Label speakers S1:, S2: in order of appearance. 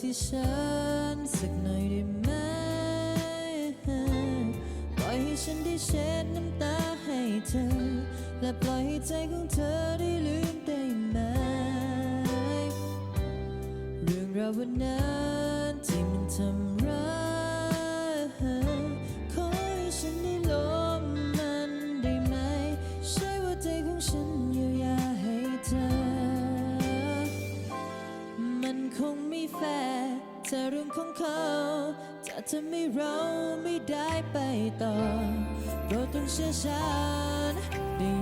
S1: ที่ฉันสักหน่อยได้ไหมปล่อยให้ฉันได้เช็ดน้ำตาให้เธอ และปล่อยให้ใจของเธอได้ลืมได้ไหม เรื่องราววันนั้นที่มันทำร้าย ฟร์เธอเรื่องของเขาจะทำให้เราไม่ได้ไปต่อโปรดต้องเชื่อฉันได้